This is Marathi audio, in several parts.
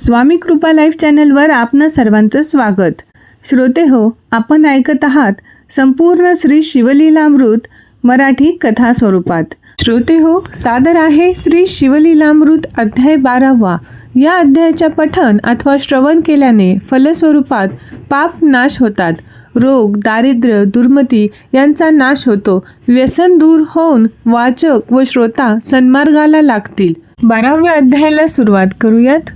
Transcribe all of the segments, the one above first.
स्वामी कृपा लाईव्ह चॅनलवर आपणं सर्वांचं स्वागत. श्रोते हो आपण ऐकत आहात संपूर्ण श्री शिवलीलामृत मराठी कथा स्वरूपात श्रोते हो सादर आहे श्री शिवलीलामृत अध्याय बारावा. या अध्यायाच्या पठन अथवा श्रवण केल्याने फलस्वरूपात पाप नाश होतात. रोग दारिद्र्य दुर्मती यांचा नाश होतो. व्यसन दूर होऊन वाचक व श्रोता सन्मार्गाला लागतील. बाराव्या अध्यायाला सुरुवात करूयात.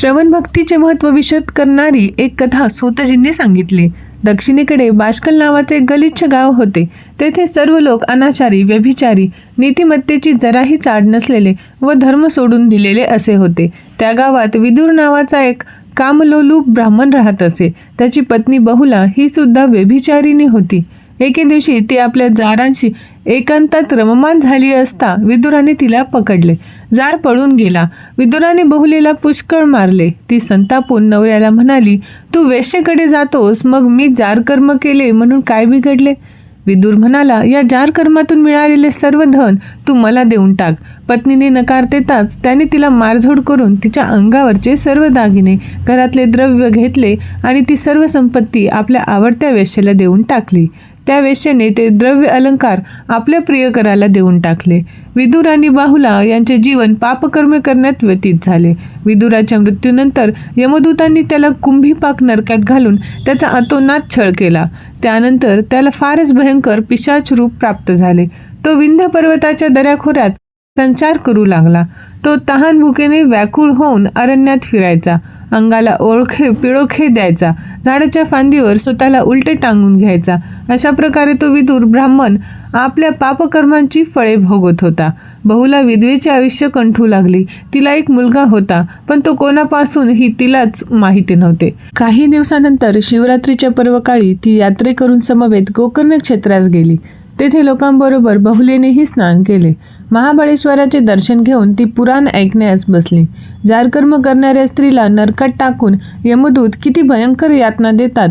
श्रवण भक्तीचे महत्त्व विशद करणारी एक कथा सूतजींनी सांगितली. दक्षिणेकडे बाष्कल नावाचे गलिच्छ गाव होते. तेथे सर्व लोक अनाचारी व्यभिचारी नीतिमत्तेची जराही चाड नसलेले व धर्म सोडून दिलेले असे होते. त्या गावात विदूर नावाचा एक कामलोलूप ब्राह्मण राहत असे. त्याची पत्नी बहुला ही सुद्धा व्यभिचारिणी होती. एके दिवशी ती आपल्या जारांशी एकांतात रममान झाली असता विदुराने तिला पकडले. जार पळून गेला. विदुराने बहुलीला पुष्कळ मारले. ती संतापून नवऱ्याला म्हणाली तू वेश्येकडे जातोस मग मी जार कर्म केले म्हणून काय बिघडले? विदुर म्हणाला या जार कर्मातून मिळालेले सर्व धन तू मला देऊन टाक. पत्नीने नकार देताच त्याने तिला मारझोड करून तिच्या अंगावरचे सर्व दागिने घरातले द्रव्य घेतले आणि ती सर्व संपत्ती आपल्या आवडत्या वेश्याला देऊन टाकली. त्या वेश्येने ते द्रव्य अलंकार आपल्या प्रियकराला देऊन टाकले. विदुर आणि बाहुला यांचे जीवन पापकर्मे करण्यात व्यतीत झाले. विदुराच्या मृत्यूनंतर यमदूतांनी त्याला कुंभीपाक नरकात घालून त्याचा अतोनात छळ केला. त्यानंतर त्याला फारच भयंकर पिशाच रूप प्राप्त झाले. तो विंध्य पर्वताच्या दऱ्याखोऱ्यात संचार करू लागला. तो तहान भुकेने व्याकुळ होऊन अरण्यात फिरायचा. अंगाला ओळखे पिळोखे द्यायचा. झाडाच्या फांदीवर स्वतःला उलटे टांगून घ्यायचा. अशा प्रकारे तो विदूर ब्राह्मण आपल्या पापकर्मांची फळे भोगत होता. बहुला विधवेचे आयुष्य कंठू लागली. तिला एक मुलगा होता पण तो कोणापासून ही तिलाच माहिती नव्हते. काही दिवसानंतर शिवरात्रीच्या पर्वकाळी ती यात्रेकरून समवेत गोकर्ण क्षेत्रास गेली. तेथे लोकांबरोबर बहुलेनेही स्नान केले. महाबळेश्वराचे दर्शन घेऊन ती पुराण ऐकण्यास बसली. जारकर्म करणाऱ्या स्त्रीला नरकात टाकून यमदूत किती भयंकर यातना देतात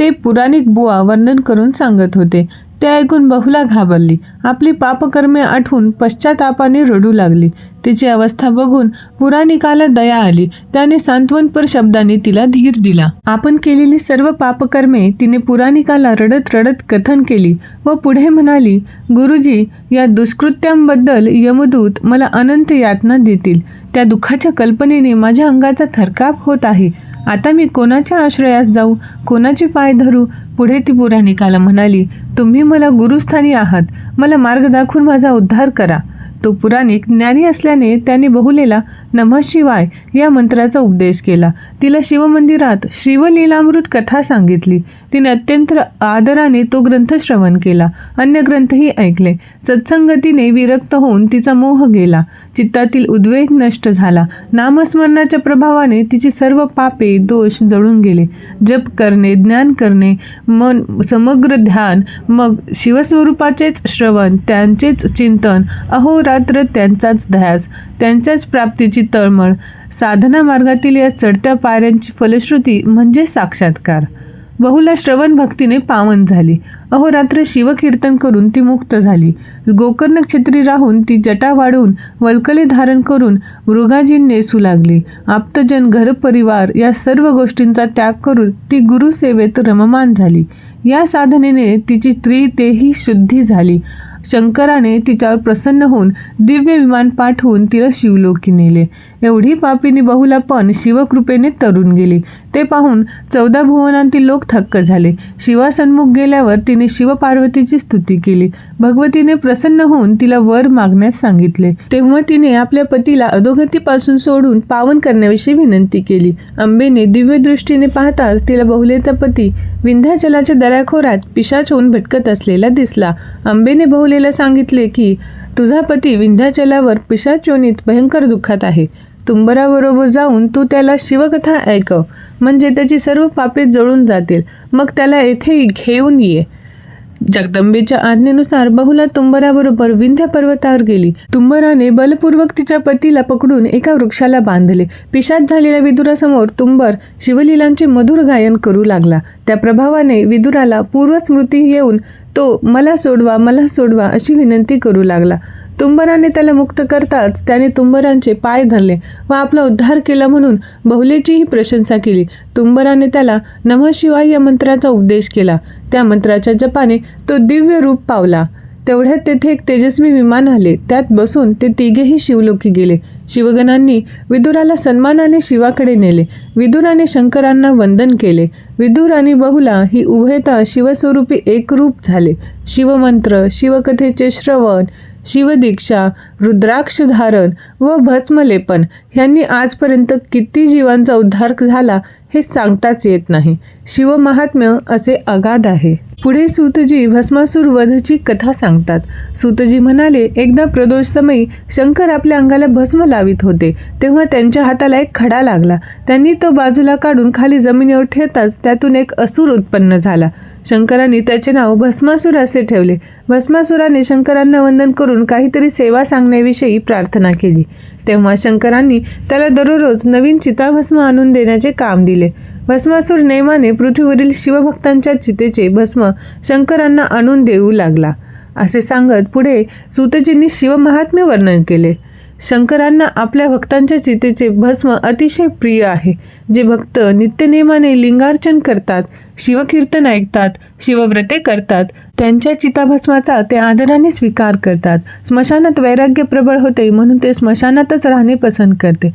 ते पुराणिक बुवा वर्णन करून सांगत होते. ते ऐकून बहुला घाबरली. आपली पापकर्मे आठवून पश्चातापाने रडू लागली. तिची अवस्था बघून पुराणिकाला दया आली. त्याने सांत्वनपर शब्दाने तिला धीर दिला. आपण केलेली सर्व पापकर्मे तिने पुराणिकाला रडत रडत कथन केली व पुढे म्हणाली गुरुजी या दुष्कृत्यांबद्दल यमदूत मला अनंत यातना देतील. त्या दुःखाच्या कल्पनेने माझ्या अंगाचा थरकाप होत आहे. आता मी कोणाच्या आश्रयास जाऊ? कोणाचे पाय धरू? पुढे ती पुराणिकाला म्हणाली तुम्ही मला गुरुस्थानी आहात. मला मार्ग दाखवून माझा उद्धार करा. तो पुराणिक ज्ञानी असल्याने त्याने बहुलेला नमः शिवाय या मंत्राचा उपदेश केला. तिला शिवमंदिरात शिवलीलामृत कथा सांगितली. तिने अत्यंत आदराने तो ग्रंथ श्रवण केला. अन्य ग्रंथही ऐकले. सत्संगतीने विरक्त होऊन तिचा मोह गेला. चित्तातील उद्वेग नष्ट झाला. नामस्मरणाच्या प्रभावाने तिची सर्व पापे दोष जळून गेले. जप करणे ज्ञान करणे मन समग्र ध्यान मग शिवस्वरूपाचेच श्रवण त्यांचेच चिंतन अहोरात्र त्यांचाच ध्यास त्यांच्याच प्राप्तीची तळमळ साधना मार्गातील या चढत्या पायऱ्यांची फलश्रुती म्हणजे साक्षात्कार. बहुला श्रवण भक्तीने पावन झाली. अहोरात्र शिवकीर्तन करून ती मुक्त झाली. गोकर्ण क्षेत्री राहून ती जटा वाढवून वल्कले धारण करून मृगाजी नेसू लागली. आप्तजन घरपरिवार या सर्व गोष्टींचा त्याग करून ती गुरुसेवेत रममान झाली. या साधनेने तिची स्त्री तेही शुद्धी झाली. शंकराने तिच्यावर प्रसन्न होऊन दिव्य विमान पाठवून तिला शिवलोकी नेले. एवढी पापिनी बहुला पण शिवकृपेने तरुण गेली. ते पाहून चौदा भुवनांतील लोक थक्क झाले. शिवासन्मुख गेल्यावर तिने शिवपार्वतीची स्तुती केली. भगवतीने प्रसन्न होऊन तिला वर मागण्यास सांगितले. तेव्हा तिने आपल्या पतीला अधोगतीपासून सोडून पावन करण्याविषयी विनंती केली. अंबेने दिव्य दृष्टीने पाहताच तिला बहुलेचा पती विंध्याचलाच्या दऱ्याखोऱ्यात पिशाच होऊन भटकत असलेला दिसला. अंबेने बहुलेला सांगितले की तुझा पती विंध्याचलावर पिशाचोनीत भयंकर दुःखात आहे. तुंबराबरोबर जाऊन तू त्याला शिवकथा ऐकव. म्हणजे त्याची सर्व पापे जळून जातील. मग त्याला येथे घेऊन ये. जगदंबेच्या आज्ञेनुसार बहुला तुंबराबरोबर विंध्य पर्वतावर गेली. तुंबराने बलपूर्वक तिच्या पतीला पकडून एका वृक्षाला बांधले. पिशात झालेल्या विदुरासमोर तुंबर शिवलीलांचे मधुर गायन करू लागला. त्या प्रभावाने विदुराला पूर्वस्मृती येऊन तो मला सोडवा मला सोडवा अशी विनंती करू लागला. तुंबराने त्याला मुक्त करताच त्याने तुंबरांचे पाय धरले व आपला उद्धार केला म्हणून बहुलेचीही प्रशंसा केली. तुंबराने त्याला नमः शिवाय या मंत्राचा उपदेश केला. त्या मंत्राच्या जपाने तो दिव्य रूप पावला. तेवढ्यात तेथे एक तेजस्वी विमान आले. त्यात बसून ते तिघेही शिवलोकी गेले. शिवगणांनी विदुराला सन्मानाने शिवाकडे नेले. विदुराने शंकरांना वंदन केले. विदुर आणि बहुला ही उभयता शिवस्वरूपी एकरूप झाले. शिवमंत्र शिवकथेचे श्रवण शिवदीक्षा रुद्राक्ष धारण व भस्मलेपन यांनी आजपर्यंत किती जीवांचा उद्धार झाला हे सांगताच येत नाही. शिवमहात्म्य असे अगाध आहे. पुढे सूतजी भस्मासूर वधची कथा सांगतात. सूतजी म्हणाले एकदा प्रदोष समयी शंकर आपल्या अंगाला भस्म लावित होते. तेव्हा त्यांच्या हाताला एक खडा लागला. त्यांनी तो बाजूला काढून खाली जमिनीवर ठेवताच त्यातून एक असुर उत्पन्न झाला. शंकरांनी त्याचे नाव भस्मासूर असे ठेवले. भस्मासुराने शंकरांना वंदन करून काहीतरी सेवा सांगण्याविषयी प्रार्थना केली. तेव्हा शंकरांनी त्याला दररोज नवीन चिताभस्म आणून देण्याचे काम दिले. भस्मासूर नेमाने पृथ्वीवरील शिवभक्तांच्या चितेचे भस्म शंकरांना आणून देऊ लागला. असे सांगत पुढे सुतजींनी शिवमहात्म्य वर्णन केले. शंकरांना आपल्या भक्तांच्या चितेचे भस्म अतिशय प्रिय आहे. जे भक्त नित्यनेमाने लिंगार्चन करतात शिवकीर्तन ऐकतात शिवव्रते करतात त्यांच्या चिताभस्माचा ते आदराने स्वीकार करतात. स्मशानात वैराग्य प्रबळ होते म्हणून ते स्मशानातच राहणे पसंत करते.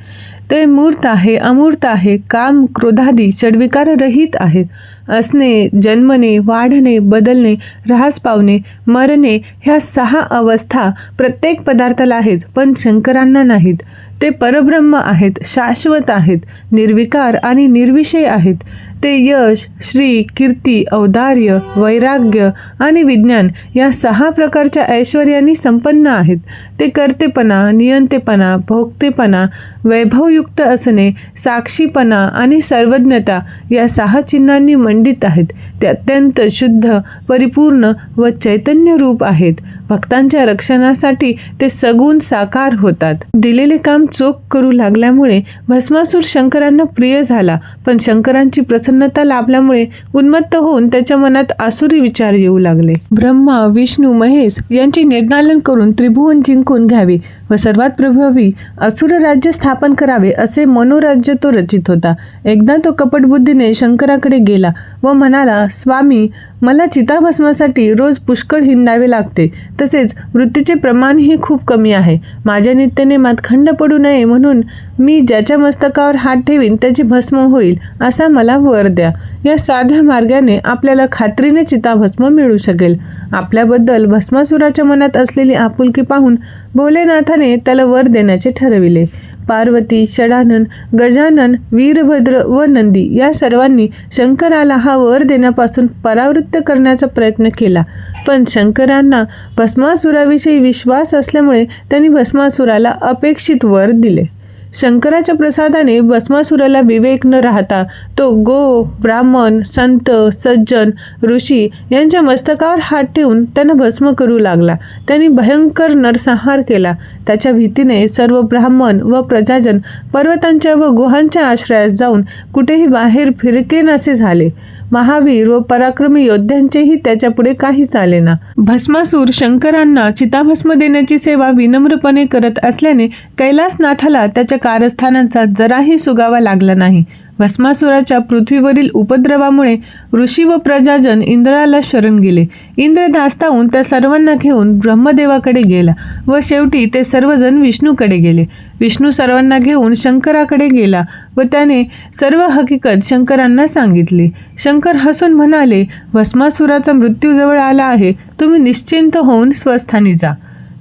ते मूर्त आहे अमूर्त आहे काम क्रोधादी षडविकार रहित आहेत. असणे जन्मणे वाढणे बदलणे ऱ्हास पावणे मरणे ह्या सहा अवस्था प्रत्येक पदार्थाला आहेत पण शंकरांना नाहीत. ते परब्रह्म आहेत शाश्वत आहेत निर्विकार आणि निर्विषय आहेत. ते यश श्री कीर्ती औदार्य वैराग्य आणि विज्ञान या सहा प्रकारच्या ऐश्वर्यांनी संपन्न आहेत. ते कर्तेपणा नियंतेपणा भोगतेपणा वैभवयुक्त असणे साक्षीपणा आणि सर्वज्ञता या सहा चिन्हांनी मंडित आहेत. ते अत्यंत शुद्ध परिपूर्ण व चैतन्य रूप आहेत. भक्तांच्या रक्षणासाठी ते सगुण साकार होतात. दिलेले काम चोख करू लागल्यामुळे भस्मासूर शंकरांना प्रिय झाला पण शंकरांची प्रसन्नता लाभल्यामुळे उन्मत्त होऊन त्याच्या मनात आसुरी विचार येऊ लागले. ब्रह्मा विष्णू महेश यांचे निर्दालन करून त्रिभुवन जिंकून घ्यावे व सर्वात प्रभावी असुर राज्य स्थापन करावे असे मनोराज्य तो रचित होता. एकदा तो कपटबुद्धीने शंकराकडे गेला व म्हणाला स्वामी मला चिताभस्मासाठी रोज पुष्कळ हिंडावे लागते. तसेच वृत्तीचे प्रमाणही खूप कमी आहे. माझ्या नित्यनेमात खंड पडू नये म्हणून मी ज्याच्या मस्तकावर हात ठेवीन त्याची भस्म होईल असा मला वर द्या. या साध्या मार्गाने आपल्याला खात्रीने चिताभस्म मिळू शकेल. आपल्याबद्दल भस्मासुराच्या मनात असलेली आपुलकी पाहून भोलेनाथाने त्याला वर देण्याचे ठरविले. पार्वती षडानन गजानन वीरभद्र व नंदी या सर्वांनी शंकराला हा वर देण्यापासून परावृत्त करण्याचा प्रयत्न केला. पण शंकरांना भस्मासुराविषयी विश्वास असल्यामुळे त्यांनी भस्मासुराला अपेक्षित वर दिले. शंकराच्या प्रसादाने भस्मासुराला विवेक न राहता तो गो ब्राह्मण संत सज्जन ऋषी यांच्या मस्तकावर हात ठेवून त्यांना भस्म करू लागला. त्यांनी भयंकर नरसंहार केला. त्याच्या भीतीने सर्व ब्राह्मण व प्रजाजन पर्वतांच्या व गुहांच्या आश्रयास जाऊन कुठेही बाहेर फिरकेनासे झाले. महावीर व पराक्रमी योद्ध्यांचेही त्याच्यापुढे काहीच आले ना. भस्मासूर शंकरांना चिताभस्म देण्याची सेवा विनम्रपणे करत असल्याने कैलासनाथाला त्याच्या कारस्थानांचा जराही सुगावा लागला नाही. भस्मासुराच्या पृथ्वीवरील उपद्रवामुळे ऋषी व प्रजाजन इंद्राला शरण गेले. इंद्र धास्तावून त्या सर्वांना घेऊन ब्रह्मदेवाकडे गेला व शेवटी ते सर्वजण विष्णूकडे गेले. विष्णू सर्वांना घेऊन शंकराकडे गेला व त्याने सर्व हकीकत शंकरांना सांगितली. शंकर हसून म्हणाले भस्मासुराचा मृत्यू जवळ आला आहे. तुम्ही निश्चिंत होऊन स्वस्थानी जा.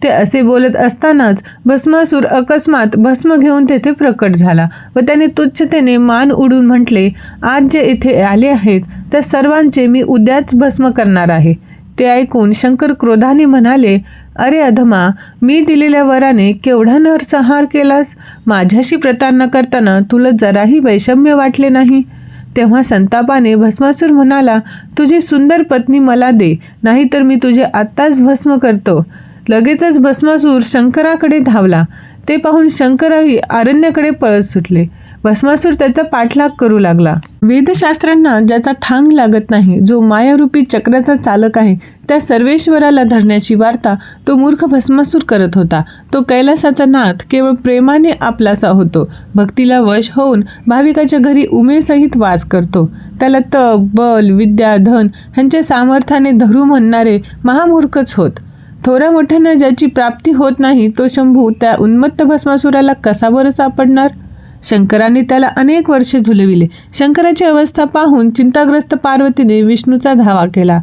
ते असे बोलत असतानाच भस्मासूर अकस्मात भस्म घेऊन तेथे प्रकट झाला व त्याने तुच्छतेने मान उडून म्हटले आज जे इथे आले आहेत त्या सर्वांचे मी उद्याच भस्म करणार आहे. ते ऐकून शंकर क्रोधाने म्हणाले अरे अधमा मी दिलेल्या वराने केवढा नरसंहार केलास? माझ्याशी प्रतारणा करताना तुला जराही वैषम्य वाटले नाही? तेव्हा संतापाने भस्मासूर म्हणाला तुझी सुंदर पत्नी मला दे नाहीतर मी तुझे आत्ताच भस्म करतो. लगेचच भस्मासूर शंकराकडे धावला. ते पाहून शंकरही आरण्याकडे पळत सुटले. भस्मासूर त्याचा पाठलाग करू लागला. वेदशास्त्रांना ज्याचा थांग लागत नाही जो मायारूपी चक्राचा चालक आहे त्या सर्वेश्वराला धरण्याची वार्ता तो मूर्ख भस्मासूर करत होता. तो कैलासाचा नाथ केवळ प्रेमाने आपलासा होतो. भक्तीला वश होऊन भाविकाच्या घरी उमेसहित वास करतो. त्याला तप बल विद्या धन ह्यांच्या सामर्थ्याने धरू म्हणणारे महामूर्खच होत. थोड्या मोठ्यानं ज्याची प्राप्ती होत नाही तो शंभू त्या उन्मत्त भस्मासुराला कसा बरं सापडणार? शंकराने त्याला अनेक वर्षे झुलविले. शंकराची अवस्था पाहून चिंताग्रस्त पार्वतीने विष्णूचा धावा केला.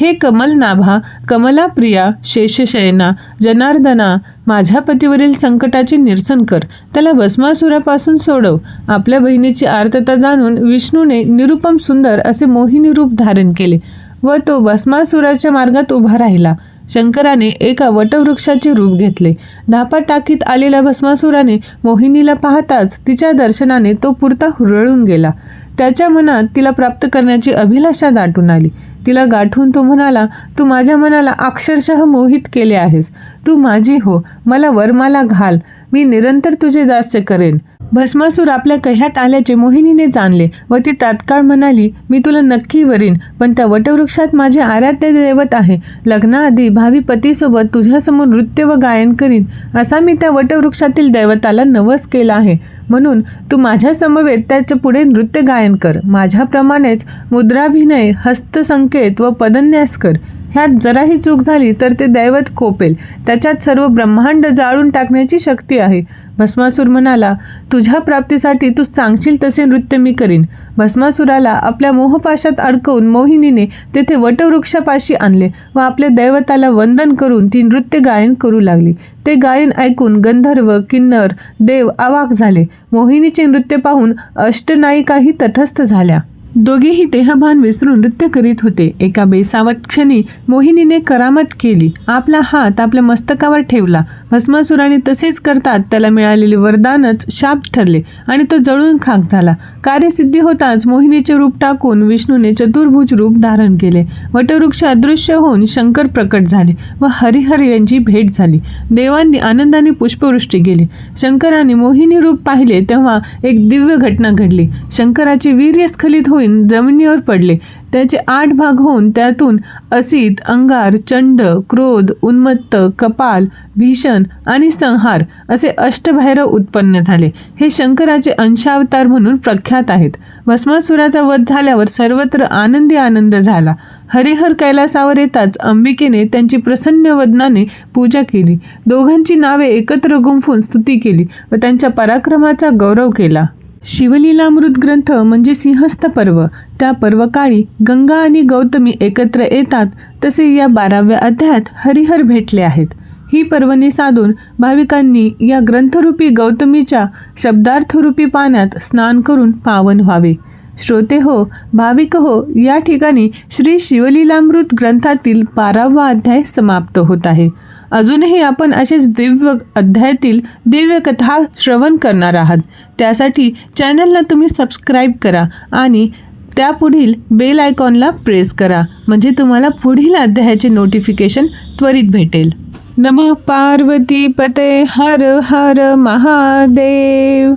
हे कमलनाभा कमलाप्रिया शेषशयना जनार्दना माझ्या पतीवरील संकटाचे निरसन कर. त्याला भस्मासुरापासून सोडव. आपल्या बहिणीची आर्तता जाणून विष्णूने निरुपम सुंदर असे मोहिनी रूप धारण केले व तो भस्मासुराच्या मार्गात उभा राहिला. शंकराने एका वटवृक्षाचे रूप घेतले. धापा टाकीत आलेल्या भस्मासुराने मोहिनीला पाहताच तिच्या दर्शनाने तो पुरता हुरळून गेला. त्याच्या मनात तिला प्राप्त करण्याची अभिलाषा दाटून आली. तिला गाठून तो म्हणाला तू माझ्या मनाला अक्षरशः मोहित केले आहेस. तू माझी हो. मला वरमाला घाल. मी निरंतर तुझे दास्य करेन. भस्मासूर आपल्या कह्यात आल्याचे मोहिनीने जाणले व ती तात्काळ म्हणाली मी तुला नक्की वरीन पण त्या वटवृक्षात माझे आराध्य दैवत आहे. लग्नाआधी भावी पतीसोबत तुझ्यासमोर नृत्य व गायन करीन. असा मी त्या वटवृक्षातील दैवताला नवस केला आहे. म्हणून तू माझ्या समवेत त्याच्या पुढे नृत्य गायन कर. माझ्याप्रमाणेच मुद्राभिनय हस्तसंकेत व पदन्यास कर. ह्यात जराही चूक झाली तर ते दैवत कोपेल. त्याच्यात सर्व ब्रह्मांड जाळून टाकण्याची शक्ती आहे. भस्मासूर म्हणाला तुझ्या प्राप्तीसाठी तू सांगशील तसे नृत्य मी करीन. भस्मासुराला आपल्या मोहपाशात अडकवून मोहिनीने तेथे वटवृक्षापाशी आणले व आपल्या दैवताला वंदन करून ती नृत्य गायन करू लागली. ते गायन ऐकून गंधर्व किन्नर देव आवाक झाले. मोहिनीचे नृत्य पाहून अष्टनायिकाही तटस्थ झाल्या. दोघेही देहभान विसरून नृत्य करीत होते. एका बेसावत क्षणी मोहिनीने करामत केली. आपला हात आपल्या मस्तकावर ठेवला. भस्मासुराने तसेच करतात त्याला मिळालेले वरदानच शाप ठरले आणि तो जळून खाक झाला. कार्यसिद्धी होताच मोहिनीचे रूप टाकून विष्णूने चतुर्भुज रूप धारण केले. वटवृक्ष अदृश्य होऊन शंकर प्रकट झाले व हरिहर यांची भेट झाली. देवांनी आनंदाने पुष्पवृष्टी केली. शंकराने मोहिनी रूप पाहिले तेव्हा एक दिव्य घटना घडली. शंकराचे वीर्य स्खलित होऊन जमिनीवर पडले. त्याचे आठ भाग होऊन त्यातून असित अंगार चंड क्रोध उन्मत्त कपाल भीषण आणि संहार असे अष्टभैरव उत्पन्न झाले. हे शंकराचे अंशावतार म्हणून प्रख्यात आहेत. भस्मासुराचा वध झाल्यावर सर्वत्र आनंदी आनंद झाला. हरिहर कैलासावर येताच अंबिकेने त्यांची प्रसन्न वदनाने पूजा केली. दोघांची नावे एकत्र गुंफून स्तुती केली व त्यांच्या पराक्रमाचा गौरव केला. शिवलीलामृत ग्रंथ म्हणजे सिंहस्थ पर्व. त्या पर्वकाळी गंगा आणि गौतमी एकत्र येतात तसे या बाराव्या अध्यायात हरिहर भेटले आहेत. ही पर्वणी साधून भाविकांनी या ग्रंथरूपी गौतमीच्या शब्दार्थरूपी पाण्यात स्नान करून पावन व्हावे. श्रोते हो भाविक हो या ठिकाणी श्री शिवलीलामृत ग्रंथातील बारावा अध्याय समाप्त होत आहे. अजूनही आपण असेच दिव्य अध्यायातील दिव्य कथा श्रवण करणार आहात. त्यासाठी चॅनलला तुम्ही सबस्क्राईब करा आणि त्यापुढील बेल आयकॉनला प्रेस करा म्हणजे तुम्हाला पुढील अध्यायाचे नोटिफिकेशन त्वरित भेटेल. नम पार्वती पते हर हर महादेव.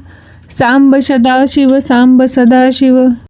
सांब सदाशिव सांब सदाशिव.